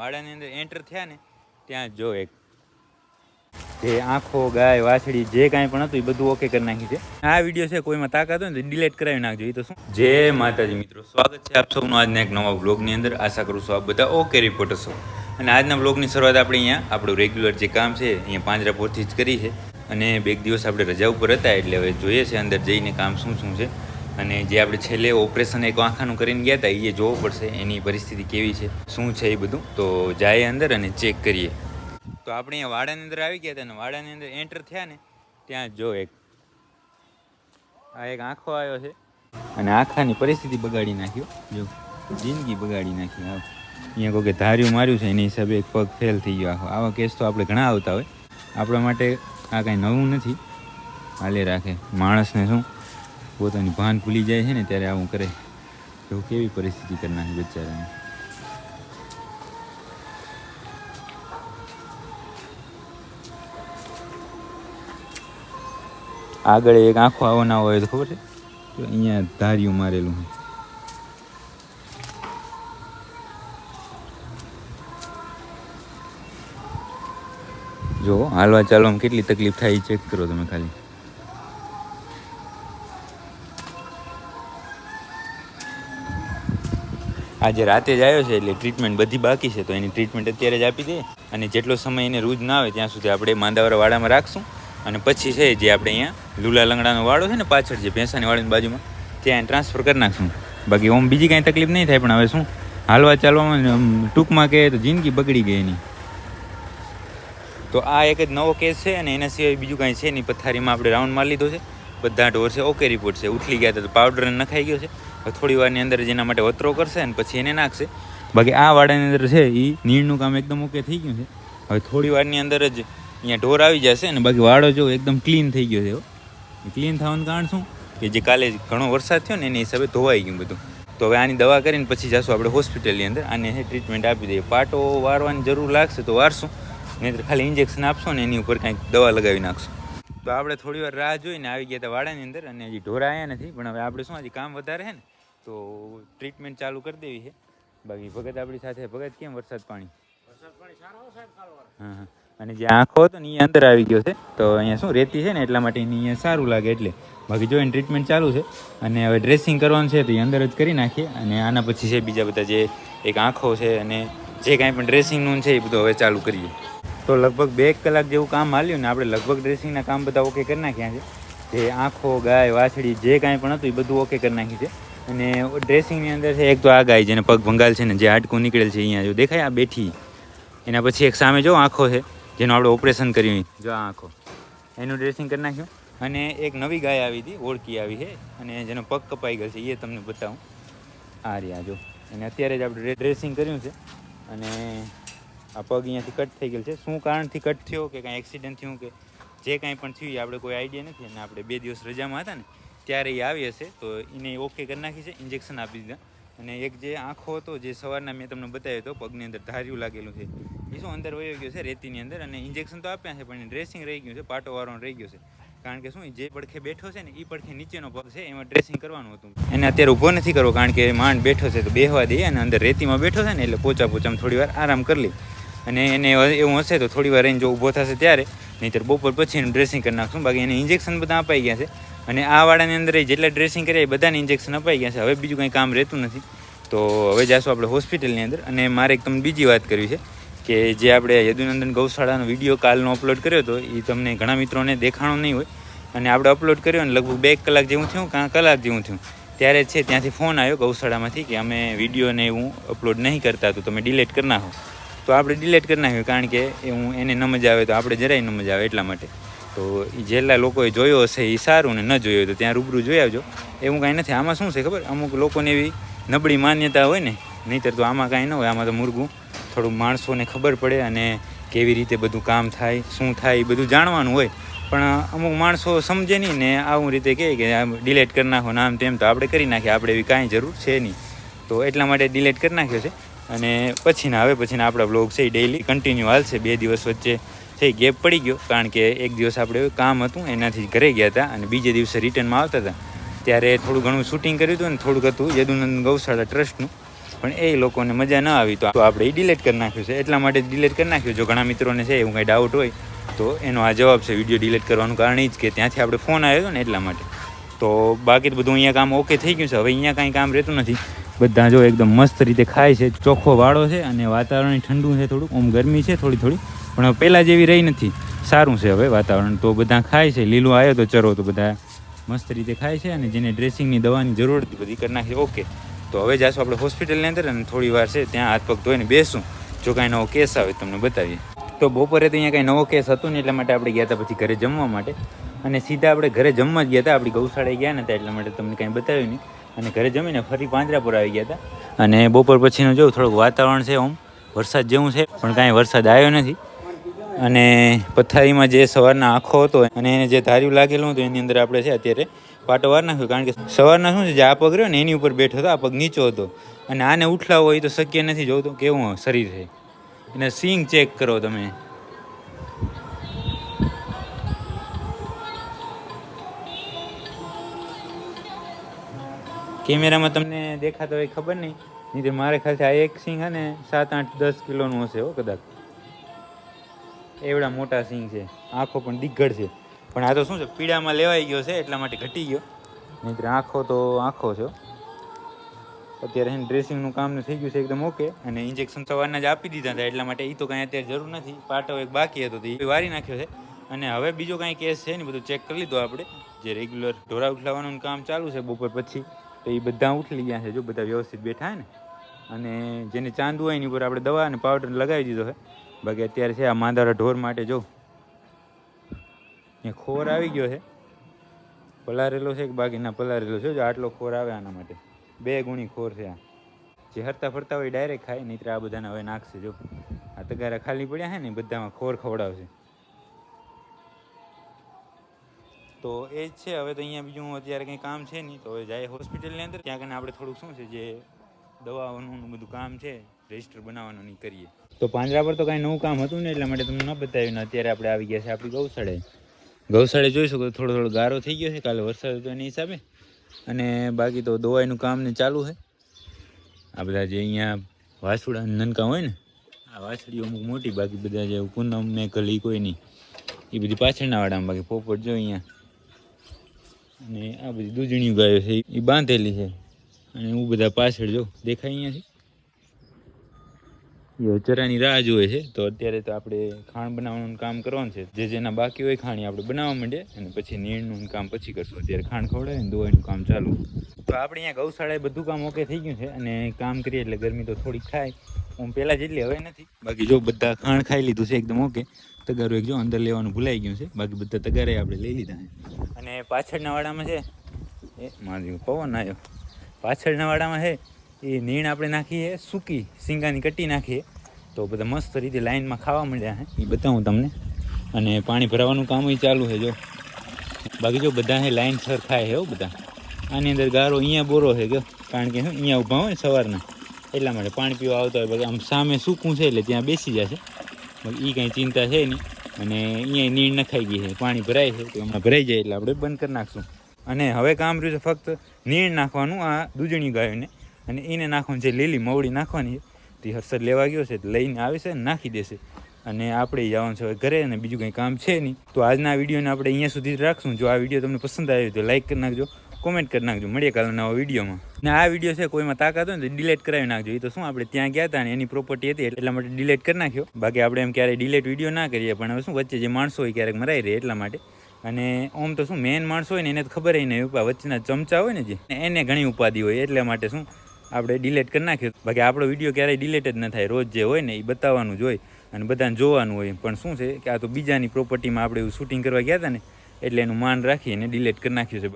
વાડાની અંદર એન્ટર થયા ને, ત્યાં જો એક જે આંખો, ગાય, વાછડી, જે કાંઈ પણ હતું, એ બધું ઓકે કરી નાખ્યું છે. આ વીડિયો છે, કોઈમાં તાકાત હોય ને તો ડિલીટ કરાવી નાખજો. એ તો શું? જય માતાજી મિત્રો, સ્વાગત છે આપ સૌનું આજના એક નવા બ્લોગની અંદર. આશા કરું છું આપ બધા ઓકે રિપોર્ટર છો અને આજના બ્લોગની શરૂઆત આપણે અહીંયા, આપણું રેગ્યુલર જે કામ છે, અહીંયા પાંજરાપોરથી જ કરી છે. અને બે દિવસ આપણે રજા ઉપર હતા, એટલે હવે જોઈએ છે અંદર જઈને કામ શું શું છે. અને જે આપણે છેલ્લે ઓપરેશન એક આંખાનું કરીને ગયા હતા એ જોવું પડશે એની પરિસ્થિતિ કેવી છે, શું છે એ બધું. તો જાય અંદર અને ચેક કરીએ. તો આપણે અહીંયા વાડાની અંદર આવી ગયા હતા અને વાડાની અંદર એન્ટર થયા ને, ત્યાં જો એક, આ એક આંખો આવ્યો છે. અને આંખાની પરિસ્થિતિ બગાડી નાખ્યો. જો, જિંદગી બગાડી નાખી, આવ. અહીંયા કોઈ ધાર્યું માર્યું છે, એની હિસાબે એક પગ ફેલ થઈ ગયો આખો. આવા કેસ તો આપણે ઘણા આવતા હોય. આપણા માટે આ કાંઈ નવું નથી. હાલે રાખે. માણસને શું? પોતાની ભાન ભૂલી જાય છે ને, ત્યારે આવું કરે. તો કેવી પરિસ્થિતિ કરી નાખી આગળ એક આંખો આવો ના હોય તો ખબર છે? તો અહીંયા ધાર્યું મારેલું છે. જો, હાલવા ચાલવામાં કેટલી તકલીફ થાય ચેક કરો તમે ખાલી. આજે રાતે જ આવ્યો છે એટલે ટ્રીટમેન્ટ બધી બાકી છે. તો એની ટ્રીટમેન્ટ અત્યારે જ આપી દે અને જેટલો સમય એને રૂજ ના આવે ત્યાં સુધી આપણે માંદાવાળા વાડામાં રાખશું. અને પછી છે જે આપણે અહીંયા લુલા લંગડાનો વાડો છે ને પાછળ જે ભેંસાની વાડીની બાજુમાં, ત્યાં ટ્રાન્સફર કરી નાખશું. બાકી ઓમ બીજી કાંઈ તકલીફ નહીં થાય, પણ હવે શું? હાલવા ચાલવામાં ટૂંકમાં કહે તો જિંદગી બગડી ગઈ એની. તો આ એક જ નવો કેસ છે અને એના સિવાય બીજું કાંઈ છે નહીં. પથારીમાં આપણે રાઉન્ડ મારી લીધો છે. બધા ઢોર છે, ઓકે રિપોર્ટ છે. ઉઠલી ગયા હતા તો પાવડર નખાઈ ગયો છે. થોડી વારની અંદર જેના માટે વતરો કરશે ને પછી એને નાખશે. બાકી આ વાડાની અંદર છે એ નીણનું કામ એકદમ ઓકે થઈ ગયું છે. હવે થોડી વારની અંદર જ અહીંયા ઢોર આવી જશે ને બાકી વાડો જો એકદમ ક્લીન થઈ ગયો છે ક્લીન થવાનું કારણ શું? કે જે કાલે ઘણો વરસાદ થયો ને એની હિસાબે ધોવાઈ ગયું બધું. તો હવે આની દવા કરીને પછી જશું આપણે હોસ્પિટલની અંદર. આને ટ્રીટમેન્ટ આપી દઈએ. પાટો વારવાની જરૂર લાગશે તો વારશું. નહીં ખાલી ઇન્જેક્શન આપશો ને એની ઉપર કાંઈક દવા લગાવી નાખશું. તો આપણે થોડી વાર રાહ જોઈને આવી ગયા હતા વાડાની અંદર અને હજી ઢોરા આવ્યા નથી પણ હવે આપણે શું હજી કામ વધારે છે ને તો ટ્રીટમેન્ટ ચાલુ કરી દેવી છે. બાકી ભગત આપણી સાથે ભગત કેમ વરસાદ પાણી? હા હા. અને જે આંખો હતો ને એ અંદર આવી ગયો છે. તો અહીંયા શું રેતી છે ને એટલા માટે અહીંયા સારું લાગે એટલે. બાકી જો એની ટ્રીટમેન્ટ ચાલુ છે. અને હવે ડ્રેસિંગ કરવાનું છે તો એ અંદર જ કરી નાખીએ. અને આના પછી છે બીજા બધા જે એક આંખો છે અને જે કાંઈ પણ ડ્રેસિંગનું છે એ બધું હવે ચાલુ કરીએ. તો લગભગ બે કલાક જેવું કામ હાલ્યું ને આપણે લગભગ ડ્રેસિંગના કામ બધા ઓકે કરી નાખ્યા છે. જે આંખો, ગાય, વાછડી, જે કાંઈ પણ હતું એ બધું ઓકે કરી નાખ્યું છે. અને ડ્રેસિંગની અંદર છે, એક તો આ ગાય જેને પગ ભંગાલ છે ને જે હાડકું નીકળેલ છે અહીંયા જો દેખાય, આ બેઠી. એના પછી એક સામે જો આંખો છે, જેનું આપણે ઓપરેશન કર્યું જો આ આંખો. એનું ડ્રેસિંગ કરી નાખ્યું. અને એક નવી ગાય આવી હતી, ઓળખી આવી છે. અને જેનો પગ કપાઈ ગયો છે, એ તમને બતાવું. આ રહ્યા જો. અને અત્યારે જ આપણે ડ્રેસિંગ કર્યું છે. અને આ પગ અહીંયાથી કટ થઈ ગયેલ છે. શું કારણથી કટ થયો કે કાંઈ એક્સિડન્ટ થયું કે જે કાંઈ પણ થયું આપણે કોઈ આઈડિયા નથી અને આપણે બે દિવસ રજામાં હતા ને ત્યારે એ આવી હશે. તો એને ઓકે કરી નાખી છે ઇન્જેક્શન આપી દીધા. અને એક જે આંખો હતો, જે સવારના મેં તમને બતાવ્યો હતો, પગની અંદર ધાર્યું લાગેલું છે. એ શું અંદર વયો ગયો છે, રેતીની અંદર. અને ઇન્જેક્શન તો આપ્યા છે, પણ ડ્રેસિંગ રહી ગયું છે, પાટો વાળો રહી ગયો છે. કારણ કે શું જે પડખે બેઠો છે ને, એ પડખે નીચેનો પગ છે, એમાં ડ્રેસિંગ કરવાનું હતું. એને અત્યારે ઊભો નથી કરવો, કારણ કે માંડ બેઠો છે, તો બેહવા દઈએ અને અંદર રેતીમાં બેઠો છે ને, એટલે પોચા પોચામાં થોડી વાર આરામ કરી લે. અને એને એવું હશે તો થોડી વાર રહીને જો ઊભો થશે ત્યારે, નહીંતર બપોર પછી એનું ડ્રેસિંગ કરી નાખશું. બાકી એને ઇન્જેક્શન બધા અપાઈ ગયા છે. અને આ વાળાની અંદર જેટલા ડ્રેસિંગ કર્યા એ બધાને ઇન્જેક્શન અપાઈ ગયા છે. હવે બીજું કંઈ કામ રહેતું નથી. તો હવે જાશું આપણે હોસ્પિટલની અંદર. અને મારે એક તમને બીજી વાત કરવી છે કે જે આપણે યદુનંદન ગૌશાળાનો વીડિયો કાલનો અપલોડ કર્યો હતો એ તમને ઘણા મિત્રોને દેખાણો નહીં હોય. અને આપણે અપલોડ કર્યો અને લગભગ બે કલાક જેવું થયું, કાં કલાક જેવું થયું. ત્યારે છે ત્યાંથી ફોન આવ્યો ગૌશાળામાંથી કે અમે વિડીયોને એવું અપલોડ નહીં કરતા, તો તમે ડિલેટ કરી નાખો. તો આપણે ડિલેટ કરી નાખ્યું કારણ કે હું એને ન મજા આવે તો આપણે જરાય ન મજા આવે એટલા માટે. તો જેટલા લોકોએ જોયો હશે એ સારું ને ન જોયો તો ત્યાં રૂબરૂ જોઈ આવજો. એવું કાંઈ નથી. આમાં શું છે ખબર? અમુક લોકોને એવી નબળી માન્યતા હોય ને, નહીંતર તો આમાં કાંઈ ન હોય. આમાં તો મુરગું થોડું માણસોને ખબર પડે અને કેવી રીતે બધું કામ થાય, શું થાય એ બધું જાણવાનું હોય. પણ અમુક માણસો સમજે નહીં ને આવું રીતે કહે કે ડિલેટ કરી નાખો નામ તેમ તો આપણે કરી નાખીએ. આપણે એવી કાંઈ જરૂર છે નહીં. તો એટલા માટે ડિલેટ કરી નાખ્યો છે. અને પછીના હવે પછીના આપણા બ્લોગ છે એ ડેઈલી કન્ટિન્યુ હાલશે. બે દિવસ વચ્ચે છે ગેપ પડી ગયો, કારણ કે એક દિવસ આપણે કામ હતું, એનાથી ઘરે ગયા હતા અને બીજે દિવસે રિટર્નમાં આવતા હતા. ત્યારે થોડું ઘણું શૂટિંગ કર્યું હતું ને થોડુંક હતું યદુનંદ ગૌશાળા ટ્રસ્ટનું પણ એ લોકોને મજા ન આવી. તો આપણે એ ડિલેટ કરી નાખ્યું છે. એટલા માટે ડિલેટ કરી નાખ્યું. જો ઘણા મિત્રોને છે એવું કંઈ ડાઉટ હોય, તો એનો આ જવાબ છે વીડિયો ડિલેટ કરવાનું કારણ એ જ કે ત્યાંથી આપણે ફોન આવ્યો હતો ને એટલા માટે. તો બાકી બધું અહીંયા કામ ઓકે થઈ ગયું છે. હવે અહીંયા કાંઈ કામ રહેતું નથી. બધા જો એકદમ મસ્ત રીતે ખાય છે, ચોખ્ખો વાળો છે અને વાતાવરણ ઠંડુ છે થોડુંક ઓમ ગરમી છે થોડી થોડી, પણ પહેલાં જેવી રહી નથી. સારું છે હવે વાતાવરણ. તો બધા ખાય છે, લીલું આવ્યો તો ચરો તો બધા મસ્ત રીતે ખાય છે અને જેને ડ્રેસિંગની દવાની જરૂર હતી બધી કરી નાખી. ઓકે. તો હવે જાશું આપણે હોસ્પિટલની અંદર અને થોડી વાર છે ત્યાં હાથ પગ ધોઈને બેસું. જો કાંઈ નવો કેસ આવે તમને બતાવીએ. તો બપોરે તો અહીંયા કાંઈ નવો કેસ હતો ને એટલા માટે આપણે ગયા હતા પછી ઘરે જમવા માટે. અને સીધા આપણે ઘરે જમવા જ ગયા હતા આપણી ગૌશાળાએ ગયા નતા, એટલા માટે તમને કાંઈ બતાવ્યું નહીં. અને ઘરે જમીને ફરી પાંજરાપુર આવી ગયા હતા. અને બપોર પછીનું જોઉં થોડુંક વાતાવરણ છે ઓમ વરસાદ જેવું છે, પણ કાંઈ વરસાદ આવ્યો નથી. અને પથારીમાં જે સવારના આંખો હતો, અને એને જે ધાર્યું લાગેલું હતું, એની અંદર આપણે છે અત્યારે પાટો વાર નાખ્યો, કારણ કે સવારના શું છે, જે આ પગ રહ્યો ને, એની ઉપર બેઠો હતો આ પગ નીચો હતો. અને આને ઉઠલાવો હોય તો શક્ય નથી જોતું કેવું શરીર છે. એને સિંગ ચેક કરો તમે. કેમેરામાં તમને દેખાતો હોય ખબર નહીં. નહીં તો મારે ખાલી આ એક છે ને સાત, આઠ, દસ કિલોનું હશે હો કદાચ. એવડા મોટા સિંહ છે. આંખો પણ દિગ્ગડ છે. પણ આ તો શું છે? પીડામાં લેવાઈ ગયો છે, એટલા માટે ઘટી ગયો. નહીં આંખો તો આંખો છે. અત્યારે એને ડ્રેસિંગનું કામ થઈ ગયું છે એકદમ ઓકે. અને ઇન્જેક્શન સવારના જ આપી દીધા હતા, એટલા માટે એ તો કાંઈ અત્યારે જરૂર નથી. પાટો એક બાકી હતો એ વારી નાખ્યો છે. અને હવે બીજો કાંઈ કેસ છે ને બધું ચેક કરી લીધો આપણે. જે રેગ્યુલર ઢોરા ઉઠલાવવાનું કામ ચાલુ છે બપોર પછી. તો એ બધા ઉઠલી ગયા છે. જો બધા વ્યવસ્થિત બેઠા ને. અને જેને ચાંદુ હોય એની ઉપર આપણે દવા અને પાવડર લગાવી દીધો છે. બાકી અત્યારે છે આ માંદારા ઢોર માટે જો. એ ખોર આવી ગયો છે. પલારેલો છે કે બાકી ના પલારેલો છે. જો આટલો ખોર આવે આના માટે. બે ગુણી ખોર છે આ. જે હરતા ફરતા હોય ડાયરેક્ટ ખાય નહીં આ બધાને હવે નાખશે. જો આ તગારા ખાલી પડ્યા છે ને બધામાં ખોર ખવડાવશે. તો એ જ છે. હવે તો અહીંયા બીજું અત્યારે કંઈ કામ છે નહીં. તો હવે જાય હોસ્પિટલની અંદર. ત્યાં કને આપણે થોડુંક શું છે, જે દવાઓનું બધું કામ છે, રજિસ્ટર બનાવવાનું નહીં કરીએ. તો પાંજરા પર તો કાંઈ નવું કામ હતું ને એટલા માટે તમને ન બતાવ્યું અત્યારે આપણે આવી ગયા છે આપણી ગૌશાળે. ગૌશાળે જોઈ શકો થોડો થોડો ગારો થઈ ગયો છે. કાલે વરસાદ હતો એની હિસાબે. અને બાકી તો દવાઈનું કામ ને ચાલુ છે. આ બધા જે અહીંયા વાસુડા નનકા હોય ને, આ વાસળીઓ અમુક મોટી, બાકી બધા જે પૂનમ ને કલી કોઈ નહીં. એ બધી પાછળના વાડામાં બાકી પોપટ જો અહીંયા અને આ બધી દૂધણી ગાયો છે, એ બાંધેલી છે. અને હું બધા પાછળ જો દેખાય અહીંયાથી ચરાની રાહ જોવે છે. તો અત્યારે તો આપણે ખાણ બનાવવાનું કામ કરવાનું છે. જે જેના બાકી હોય ખાણી આપણે બનાવવા માંડીએ અને પછી નીણનું કામ પછી કરશું. અત્યારે ખાણ ખવડાવે ને દવાઈનું કામ ચાલુ. તો આપણે અહીંયા ગૌશાળાએ બધું કામ ઓકે થઈ ગયું છે અને કામ કરીએ એટલે ગરમી તો થોડીક થાય. હું પહેલાં જેટલી હવે નથી. બાકી જો બધા ખાણ ખાઈ લીધું છે એકદમ ઓકે તગારું એક જો અંદર લેવાનું ભૂલાઈ ગયું છે. બાકી બધા તગારે આપણે લઈ લીધા છે. અને પાછળના વાડામાં છે. એ મારી પવન આવ્યો. પાછળના વાડામાં છે. એ નીણ આપણે નાખીએ, સૂકી સિંગાની કટી નાખીએ. તો બધા મસ્ત રીતે લાઇનમાં ખાવા મળ્યા હે. એ બતાવું તમને. અને પાણી ભરાવાનું કામ ચાલુ છે જો. બાકી જો બધા હે લાઈન સર ખાય છે બધા. આની અંદર ગારો અહીંયા બોરો છે જો. કારણ કે અહીંયા ઊભા હોય સવારના. એટલા માટે પાણી પીવા આવતા હોય. આમ સામે સૂકું છે એટલે ત્યાં બેસી જશે બાકી એ કાંઈ ચિંતા છે નહીં. અને અહીંયા નીણ નખાઈ ગઈ છે પાણી ભરાય છે. તો હમણાં ભરાઈ જાય એટલે આપણે બંધ કરી નાખશું. અને હવે કામ રહ્યું છે ફક્ત નીણ નાખવાનું આ દૂધણી ગાયોને. અને એને નાખવાનું છે લીલી મવડી નાખવાની, તે હર્ષદ લેવા ગયો છે લઈને આવે છે, નાખી દેશે. અને આપણે જવાનું છે ઘરે અને બીજું કંઈ કામ છે નહીં. તો આજના વિડીયોને આપણે અહીંયા સુધી જ રાખશું. જો આ વીડિયો તમને પસંદ આવ્યો તો લાઈક કરી નાખજો કોમેન્ટ કરી નાખજો. મળીએ કાલે નવા વિડીયોમાં. ને આ વીડિયો છે કોઈમાં તાકાત હોય ને તો ડિલેટ કરાવી નાખજો. એ તો શું, આપણે ત્યાં ગયા હતા ને એની પ્રોપર્ટી હતી એટલા માટે ડિલેટ કરી નાખ્યો. બાકી આપણે એમ ક્યારેય ડિલેટ વીડિયો ના કરીએ, પણ શું, વચ્ચે જે માણસો હોય ક્યારેક મરાઈ રહે એટલા માટે. અને ઓમ તો શું મેન માણસો હોય ને એને તો ખબર નહીં વચ્ચેના ચમચા હોય ને જે, એને ઘણી ઉપાધિ હોય એટલા માટે શું આપણે ડિલેટ કરી નાખ્યો. બાકી આપણો વીડિયો ક્યારેય ડિલેટ જ ન થાય. રોજ જે હોય ને એ બતાવવાનું જ હોય અને બધાને જોવાનું હોય. પણ શું છે કે આ તો બીજાની પ્રોપર્ટીમાં આપણે એવું શૂટિંગ કરવા ગયા હતા ને, એટલે એનું માન રાખીને ડિલેટ કરી નાખ્યું છે.